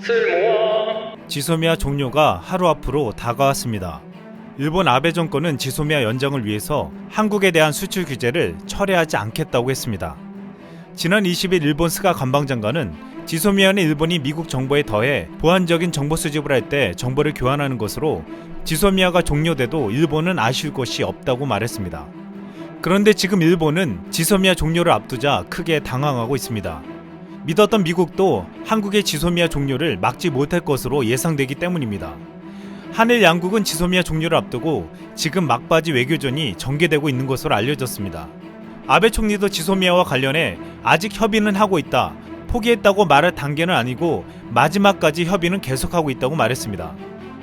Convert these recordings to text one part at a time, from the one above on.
쓸모와 지소미아 종료가 하루 앞으로 다가왔습니다. 일본 아베 정권은 지소미아 연장을 위해서 한국에 대한 수출 규제를 철회하지 않겠다고 했습니다. 지난 20일 일본 스가 관방장관은 지소미아는 일본이 미국 정보에 더해 보안적인 정보 수집을 할 때 정보를 교환하는 것으로 지소미아가 종료돼도 일본은 아쉬울 것이 없다고 말했습니다. 그런데 지금 일본은 지소미아 종료를 앞두자 크게 당황하고 있습니다. 믿었던 미국도 한국의 지소미아 종료를 막지 못할 것으로 예상되기 때문입니다. 한일 양국은 지소미아 종료를 앞두고 지금 막바지 외교전이 전개되고 있는 것으로 알려졌습니다. 아베 총리도 지소미아와 관련해 아직 협의는 하고 있다. 포기했다고 말할 단계는 아니고 마지막까지 협의는 계속하고 있다고 말했습니다.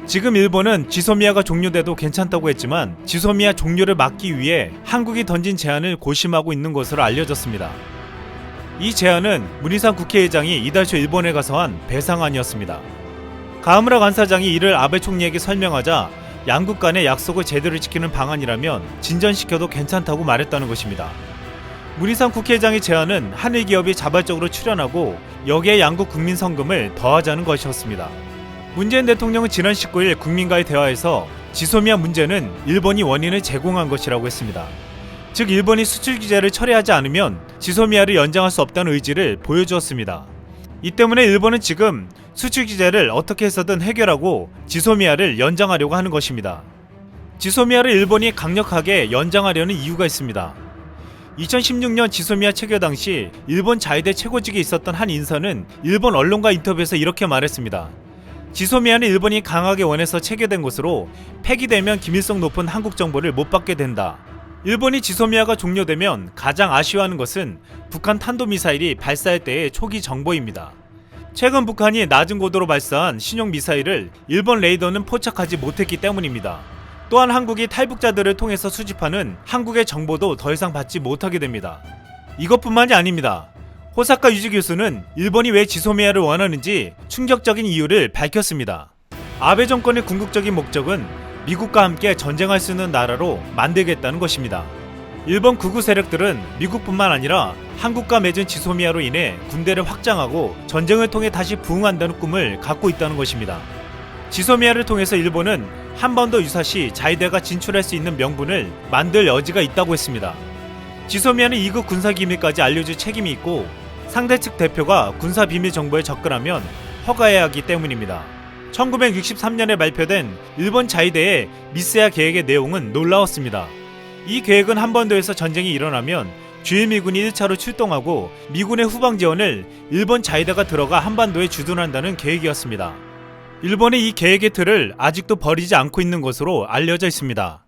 지금 일본은 지소미아가 종료돼도 괜찮다고 했지만 지소미아 종료를 막기 위해 한국이 던진 제안을 고심하고 있는 것으로 알려졌습니다. 이 제안은 문희상 국회의장이 이달 초 일본에 가서 한 배상안이었습니다. 가하무라 간사장이 이를 아베 총리에게 설명하자 양국 간의 약속을 제대로 지키는 방안이라면 진전시켜도 괜찮다고 말했다는 것입니다. 문희상 국회의장의 제안은 한일 기업이 자발적으로 출연하고 여기에 양국 국민 성금을 더하자는 것이었습니다. 문재인 대통령은 지난 19일 국민과의 대화에서 지소미아 문제는 일본이 원인을 제공한 것이라고 했습니다. 즉 일본이 수출 규제를 철회하지 않으면 지소미아를 연장할 수 없다는 의지를 보여주었습니다. 이 때문에 일본은 지금 수출 규제를 어떻게 해서든 해결하고 지소미아를 연장하려고 하는 것입니다. 지소미아를 일본이 강력하게 연장하려는 이유가 있습니다. 2016년 지소미아 체결 당시 일본 자위대 최고직에 있었던 한 인사는 일본 언론과 인터뷰에서 이렇게 말했습니다. 지소미아는 일본이 강하게 원해서 체결된 것으로 폐기되면 기밀성 높은 한국 정보를 못 받게 된다. 일본이 지소미아가 종료되면 가장 아쉬워하는 것은 북한 탄도미사일이 발사할 때의 초기 정보입니다. 최근 북한이 낮은 고도로 발사한 신형 미사일을 일본 레이더는 포착하지 못했기 때문입니다. 또한 한국이 탈북자들을 통해서 수집하는 한국의 정보도 더 이상 받지 못하게 됩니다. 이것뿐만이 아닙니다. 호사카 유지 교수는 일본이 왜 지소미아를 원하는지 충격적인 이유를 밝혔습니다. 아베 정권의 궁극적인 목적은 미국과 함께 전쟁할 수 있는 나라로 만들겠다는 것입니다. 일본 극우 세력들은 미국뿐만 아니라 한국과 맺은 지소미아로 인해 군대를 확장하고 전쟁을 통해 다시 부흥한다는 꿈을 갖고 있다는 것입니다. 지소미아를 통해서 일본은 한 번 더 유사시 자위대가 진출할 수 있는 명분을 만들 여지가 있다고 했습니다. 지소미아는 2급 군사기밀까지 알려줄 책임이 있고 상대 측 대표가 군사 비밀 정보에 접근하면 허가해야 하기 때문입니다. 1963년에 발표된 일본 자위대의 미스야 계획의 내용은 놀라웠습니다. 이 계획은 한반도에서 전쟁이 일어나면 주일미군이 1차로 출동하고 미군의 후방 지원을 일본 자위대가 들어가 한반도에 주둔한다는 계획이었습니다. 일본의 이 계획의 틀을 아직도 버리지 않고 있는 것으로 알려져 있습니다.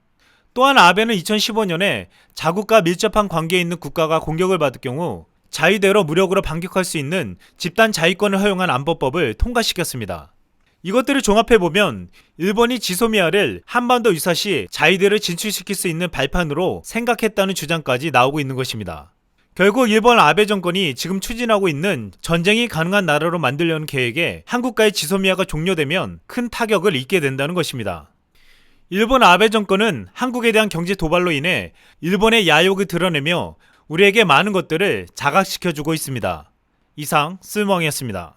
또한 아베는 2015년에 자국과 밀접한 관계에 있는 국가가 공격을 받을 경우 자위대로 무력으로 반격할 수 있는 집단 자위권을 허용한 안보법을 통과시켰습니다. 이것들을 종합해보면 일본이 지소미아를 한반도 유사시 자위대를 진출시킬 수 있는 발판으로 생각했다는 주장까지 나오고 있는 것입니다. 결국 일본 아베 정권이 지금 추진하고 있는 전쟁이 가능한 나라로 만들려는 계획에 한국과의 지소미아가 종료되면 큰 타격을 입게 된다는 것입니다. 일본 아베 정권은 한국에 대한 경제 도발로 인해 일본의 야욕을 드러내며 우리에게 많은 것들을 자각시켜주고 있습니다. 이상 쓸멍이었습니다.